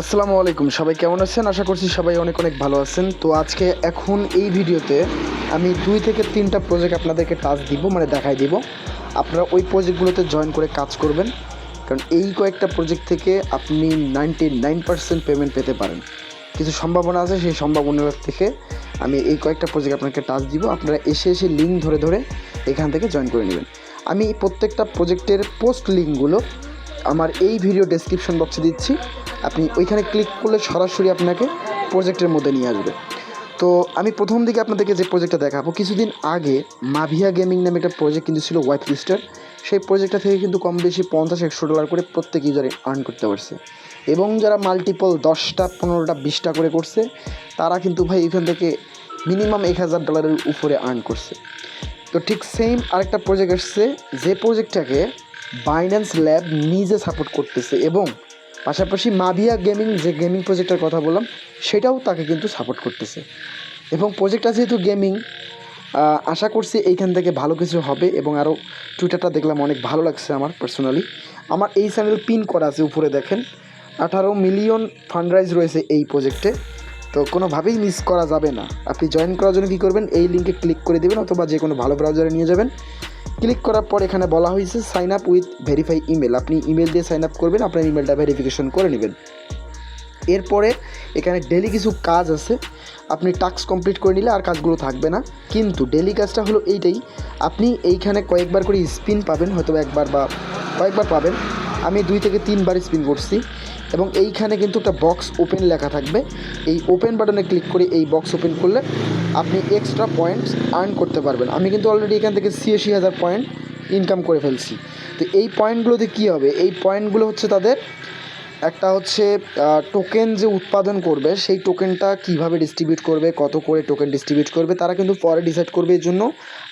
আসসালামু আলাইকুম, সবাই কেমন আছেন? আশা করছি সবাই অনেক অনেক ভালো আছেন। তো আজকে এখন এই ভিডিওতে আমি দুই থেকে তিনটা প্রজেক্ট আপনাদেরকে টাচ দিব মানে দেখাই দিব। আপনারা ওই প্রজেক্টগুলোতে জয়েন করে কাজ করবেন, কারণ এই কয়েকটা প্রজেক্ট থেকে আপনি নাইনটি নাইন পার্সেন্ট পেমেন্ট পেতে পারেন। কিছু সম্ভাবনা আছে, সেই সম্ভাবনার থেকে আমি এই কয়েকটা প্রজেক্ট আপনাকে টাচ দিব। আপনারা এসে এসে লিঙ্ক ধরে ধরে এখান থেকে জয়েন করে নেবেন। আমি প্রত্যেকটা প্রজেক্টের পোস্ট লিঙ্কগুলো আমার এই ভিডিও ডেসক্রিপশন বক্সে দিচ্ছি। আপনি ওইখানে ক্লিক করলে সরাসরি আপনাকে প্রজেক্টের মধ্যে নিয়ে আসবে। তো আমি প্রথম দিকে আপনাদেরকে যে প্রজেক্টটা দেখাবো, কিছুদিন আগে মাভিয়া গেমিং নামে একটা প্রজেক্ট কিন্তু ছিল হোয়াইট লিস্টার সেই প্রজেক্টটা থেকে কিন্তু কম বেশি পঞ্চাশ, একশো ডলার করে প্রত্যেক ইউজারে আর্ন করতে পারছে। এবং যারা মাল্টিপল দশটা, পনেরোটা, বিশটা করে করছে, তারা কিন্তু ভাই এখান থেকে মিনিমাম এক হাজার ডলারের উপরে আর্ন করছে। তো ঠিক সেম আরেকটা প্রজেক্ট আসছে, যে প্রজেক্টটাকে বাইন্যান্স ল্যাব নিজে সাপোর্ট করতেছে এবং পাশাপাশি মাভিয়া গেমিং যে গেমিং প্রজেক্টের কথা বললাম, সেটাও তাকে কিন্তু সাপোর্ট করতেছে। এবং প্রজেক্টটা যেহেতু গেমিং আশা করছি এইখান থেকে ভালো কিছু হবে এবং আরও টুইটারটা দেখলাম অনেক ভালো লাগছে আমার পার্সোনালি আমার এই চ্যানেল পিন করা আছে উপরে দেখেন। আঠারো মিলিয়ন ফান্ডরাইজ রয়েছে এই প্রজেক্টে তো কোনোভাবেই মিস করা যাবে না। আপনি জয়েন করার জন্য কী করবেন? এই লিঙ্কে ক্লিক করে দেবেন অথবা যে কোনো ভালো ব্রাউজারে নিয়ে যাবেন। ক্লিক করার পর এখানে বলা হয়েছে sign up with verify email আপনি ইমেল দিয়ে সাইন আপ করবেন, আপনার ইমেলটা ভেরিফিকেশন করে নেবেন। এরপরে এখানে ডেলি কিছু কাজ আছে। আপনি টাস্ক কমপ্লিট করে নিলে আর কাজগুলো থাকবে না। কিন্তু ডেলি কাজটা হলো এইটাই, আপনি এইখানে কয়েকবার করে স্পিন পাবেন হয়তো একবার বা কয়েকবার পাবেন। আমি দুই থেকে তিনবার স্পিন করছি। এবং এইখানে কিন্তু একটা বক্স ওপেন লেখা থাকবে। এই ওপেন বাটনে ক্লিক করে এই বক্স ওপেন করলে আপনি এক্সট্রা পয়েন্টস আর্ন করতে পারবেন। আমি কিন্তু অলরেডি এখান থেকে ছিয়াশি হাজার পয়েন্ট ইনকাম করে ফেলছি। তো এই পয়েন্টগুলোতে কী হবে? এই পয়েন্টগুলো হচ্ছে তাদের একটা হচ্ছে টোকেন যে উৎপাদন করবে, সেই টোকেনটা কীভাবে ডিস্ট্রিবিউট করবে, কত করে টোকেন ডিস্ট্রিবিউট করবে, তারা কিন্তু পরে ডিসাইড করবে। এর জন্য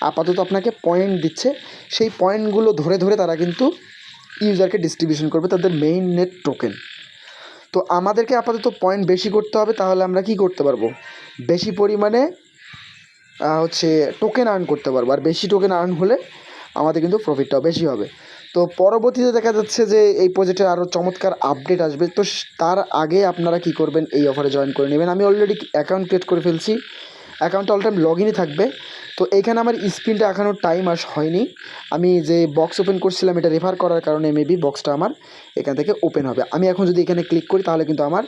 আপাতত আপনাকে পয়েন্ট দিচ্ছে। সেই পয়েন্টগুলো ধরে ধরে তারা কিন্তু ইউজারকে ডিস্ট্রিবিউশন করবে, তাদের মেইন নেট টোকেন তো আমাদেরকে আপাতত পয়েন্ট বেশি করতে হবে, তাহলে আমরা কি করতে পারব? বেশি পরিমাণে হচ্ছে টোকেন আর্ন করতে পারব। আর বেশি টোকেন আর্ন হলে আমাদের কিন্তু প্রফিটটাও বেশি হবে। তো পরবর্তীতে দেখা যাচ্ছে যে এই প্রজেক্টের আরও চমৎকার আপডেট আসবে। তো তার আগে আপনারা কি করবেন, এই অফারে জয়েন করে নেবেন। আমি অলরেডি অ্যাকাউন্ট ক্রিয়েট করে ফেলছি। অ্যাকাউন্টটা অল টাইম লগ ইনই থাকবে। তো এইখানে আমার স্ক্রিনটা এখনও টাইম আস হয়নি। আমি যে বক্স ওপেন করছিলাম, এটা রেফার করার কারণে মেবি বক্সটা আমার এখান থেকে ওপেন হবে। আমি এখন যদি এখানে ক্লিক করি, তাহলে কিন্তু আমার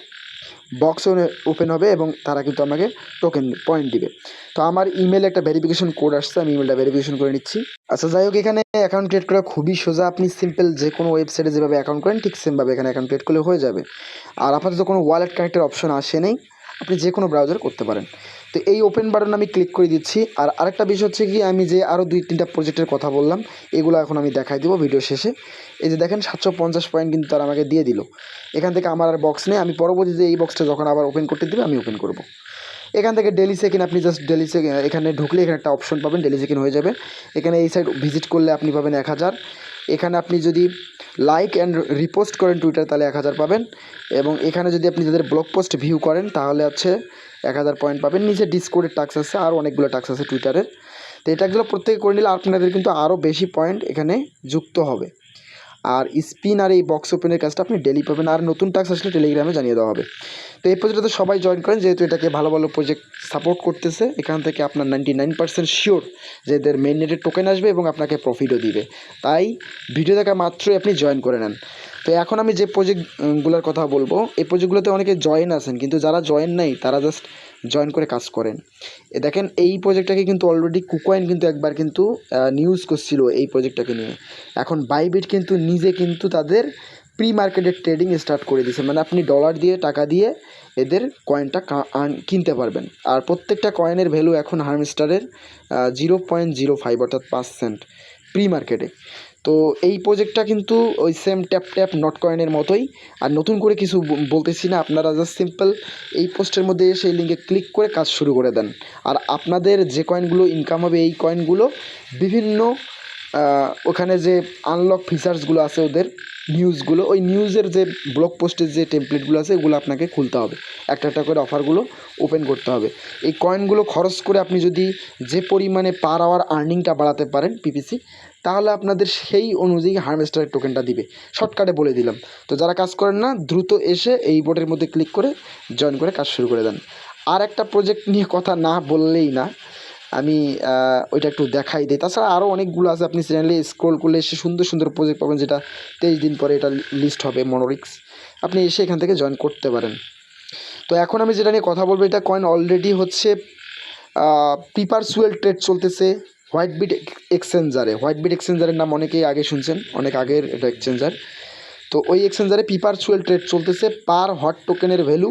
বক্স ওপেন হবে এবং তারা কিন্তু আমাকে টোকেন পয়েন্ট দিবে। তো আমার ইমেলে একটা ভেরিফিকেশন কোড আসছে, আমি ইমেলটা ভেরিফিকেশন করে নিচ্ছি। আচ্ছা যাই হোক, এখানে অ্যাকাউন্ট ক্রিয়েট করা খুবই সোজা। আপনি সিম্পল যে কোনো ওয়েবসাইটে যেভাবে অ্যাকাউন্ট করেন, ঠিক সেমভাবে এখানে অ্যাকাউন্ট ক্রিয়েট করলে হয়ে যাবে। আর আপাতত কোনো ওয়ালেট কানেক্টের অপশন আসে নেই। আপনি যে কোনো ব্রাউজার করতে পারেন। তো এই ওপেন বাটন আমি ক্লিক করে দিচ্ছি। আর আরেকটা বিষয় হচ্ছে কি, আমি যে আরও দুই তিনটা প্রজেক্টের কথা বললাম, এগুলো এখন আমি দেখাই দেবো ভিডিও শেষে। এই যে দেখেন, সাতশো পঞ্চাশ পয়েন্ট কিন্তু তারা আমাকে দিয়ে দিল। এখান থেকে আমার আর বক্স নেই। আমি পরবর্তীতে এই বক্সটা যখন আবার ওপেন করতে দেবে, আমি ওপেন করব। এখান থেকে ডেলি সেকেন্ড আপনি জাস্ট ডেলি সেকেন্ড এখানে ঢুকলে এখানে একটা অপশন পাবেন ডেলি সেকেন্ড হয়ে যাবে। এখানে এই সাইড ভিজিট করলে আপনি পাবেন এক হাজার। এখানে আপনি যদি লাইক অ্যান্ড রিপোস্ট করেন টুইটার তাহলে এক হাজার পাবেন। এবং এখানে যদি আপনি তাদের ব্লগ পোস্ট ভিউ করেন, তাহলে হচ্ছে এক হাজার পয়েন্ট পাবেন। নিচে ডিসকোডের টাক্স আছে আর অনেকগুলো টাক্স আছে টুইটারের তো এই টাক্সগুলো প্রত্যেকে করে নিলে আপনাদের কিন্তু আরও বেশি পয়েন্ট এখানে যুক্ত হবে। আর স্পিন আর এই বক্স ওপেনের কাজটা আপনি ডেলি পাবেন। আর নতুন টাক্স আসলে টেলিগ্রামে জানিয়ে দেওয়া হবে। তো এই প্রজেক্টে সবাই জয়েন করেন, যেহেতু এটাকে ভালো ভালো প্রজেক্ট সাপোর্ট করতেছে, এখান থেকে আপনার নাইনটি নাইন পার্সেন্ট শিওর যে এদের মেন নেটের টোকেন আসবে এবং আপনাকে প্রফিটও দিবে। তাই ভিডিও দেখা মাত্রই আপনি জয়েন করে নেন। তো এখন আমি যে প্রজেক্টগুলোর কথা বলব, এই প্রজেক্টগুলোতে অনেকে জয়েন আছেন, কিন্তু যারা জয়েন নেই, তারা জাস্ট জয়েন করে কাজ করেন। এ দেখেন, এই প্রজেক্টটাকে কিন্তু অলরেডি কুকয়েন কিন্তু একবার কিন্তু নিউজ করছিল এই প্রজেক্টটাকে নিয়ে। এখন বাইবিট কিন্তু নিজে কিন্তু তাদের প্রি মার্কেটের ট্রেডিং স্টার্ট করে দিয়েছে। মানে আপনি ডলার দিয়ে, টাকা দিয়ে এদের কয়েনটা কিনতে পারবেন। আর প্রত্যেকটা কয়েনের ভ্যালু এখন হার্মস্টারের জিরো পয়েন্ট জিরো ফাইভ অর্থাৎ পাঁচ সেন্ট প্রি মার্কেটে তো এই প্রজেক্টটা কিন্তু ওই সেম ট্যাপ ট্যাপ নট কয়েনের মতোই। আর নতুন করে কিছু বলতেছি না, আপনারা জাস্ট সিম্পল এই পোস্টের মধ্যে এসে এই লিঙ্কে ক্লিক করে কাজ শুরু করে দেন। আর আপনাদের যে কয়েনগুলো ইনকাম হবে, এই কয়েনগুলো বিভিন্ন ওখানে যে আনলক ফিচার্সগুলো আছে ওদের নিউজগুলো ওই নিউজের যে ব্লগ পোস্টের যে টেমপ্লেটগুলো আছে এগুলো আপনাকে খুলতে হবে। একটা একটা করে অফারগুলো ওপেন করতে হবে। এই কয়েনগুলো খরচ করে আপনি যদি যে পরিমাণে পার আওয়ার আর্নিংটা বাড়াতে পারেন পিপিসি তাহলে আপনাদের সেই অনুযায়ী হারভেস্টারের টোকেনটা দিবে। শর্টকাটে বলে দিলাম। তো যারা কাজ করেন না, দ্রুত এসে এই বোর্ডের মধ্যে ক্লিক করে জয়েন করে কাজ শুরু করে দেন। আর একটা প্রজেক্ট নিয়ে কথা না বললেই না আমি ওইটা একটু দেখাই দিই। তাছাড়া আরও অনেকগুলো আছে, আপনি চ্যানেলে স্ক্রোল করলে এসে সুন্দর সুন্দর প্রজেক্ট পাবেন, যেটা তেইশ দিন পরে এটা লিস্ট হবে মনোরিক্স আপনি এসে এখান থেকে জয়েন করতে পারেন। তো এখন আমি যেটা নিয়ে কথা বলব, এটা কয়েন অলরেডি হচ্ছে পিপারসুয়েল ট্রেড চলতেছে হোয়াইট বিট এক্সচেঞ্জারে হোয়াইট বিট এক্সচেঞ্জারের নাম অনেকেই আগে শুনছেন, অনেক আগের এটা এক্সচেঞ্জার তো ওই এক্সচেঞ্জারে পিপারসুয়েল ট্রেড চলতেছে পার হট টোকেনের ভ্যালু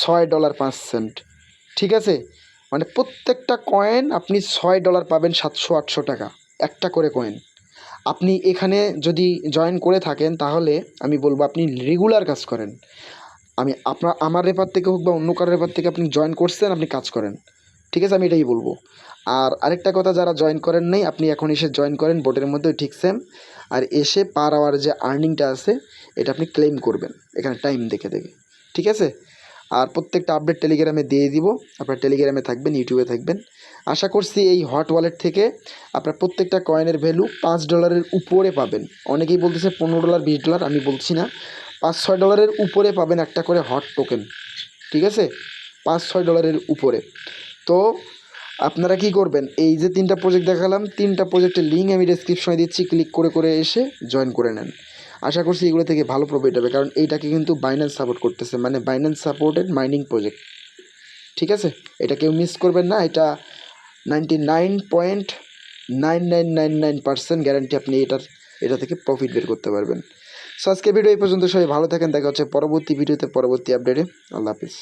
ছয় ডলার পাঁচ সেন্ট ঠিক আছে? মানে প্রত্যেকটা কয়েন আপনি ছয় ডলার পাবেন সাতশো, আটশো টাকা। একটা করে কয়েন আপনি এখানে যদি জয়েন করে থাকেন, তাহলে আমি বলব আপনি রেগুলার কাজ করেন। আমি আপনার আমার রেপার থেকে হোক বা অন্য কারোর রেপার থেকে আপনি জয়েন করছেন, আপনি কাজ করেন। ঠিক আছে? আমি এটাই বলব। আর আরেকটা কথা, যারা জয়েন করেন নাই, আপনি এখন এসে জয়েন করেন বোটের মধ্যে ঠিক সেম আর এসে পার আওয়ার যে আর্নিংটা আছে, এটা আপনি ক্লেম করবেন। এখানে টাইম দেখে দেখে। ঠিক আছে? আর প্রত্যেকটা আপডেট টেলিগ্রামে দিয়ে দিব। আপনার টেলিগ্রামে থাকবেন ইউটিউবে থাকবেন। আশা করছি এই হট ওয়ালেট থেকে আপনার প্রত্যেকটা কয়েনের ভ্যালু পাঁচ ডলারের উপরে পাবেন। অনেকেই বলতেছে পনেরো ডলার বিশ ডলার আমি বলছি না। পাঁচ, ছয় ডলারের উপরে পাবেন একটা করে হট টোকেন ঠিক আছে? পাঁচ, ছয় ডলারের উপরে। তো আপনারা কি করবেন? এই যে তিনটা প্রজেক্ট দেখালাম, তিনটা প্রজেক্টের লিঙ্ক আমি ডেসক্রিপশনে দিচ্ছি। ক্লিক করে করে এসে জয়েন করে নেন। আশা করছি এগুলো থেকে ভালো প্রফিট হবে, কারণ এইটাকে কিন্তু বাইন্যান্স সাপোর্ট করতেছে। মানে বাইন্যান্স সাপোর্টেড মাইনিং প্রজেক্ট ঠিক আছে? এটা কেউ মিস করবেন না, এটা ninety nine point nine nine nine nine percent guarantee আপনি এটার, এটা থেকে প্রফিট বের করতে পারবেন। সো আজকে ভিডিও এই পর্যন্ত, সবাই ভালো থাকেন, দেখা হচ্ছে পরবর্তী ভিডিওতে পরবর্তী আপডেটে আল্লাহ হাফিজ।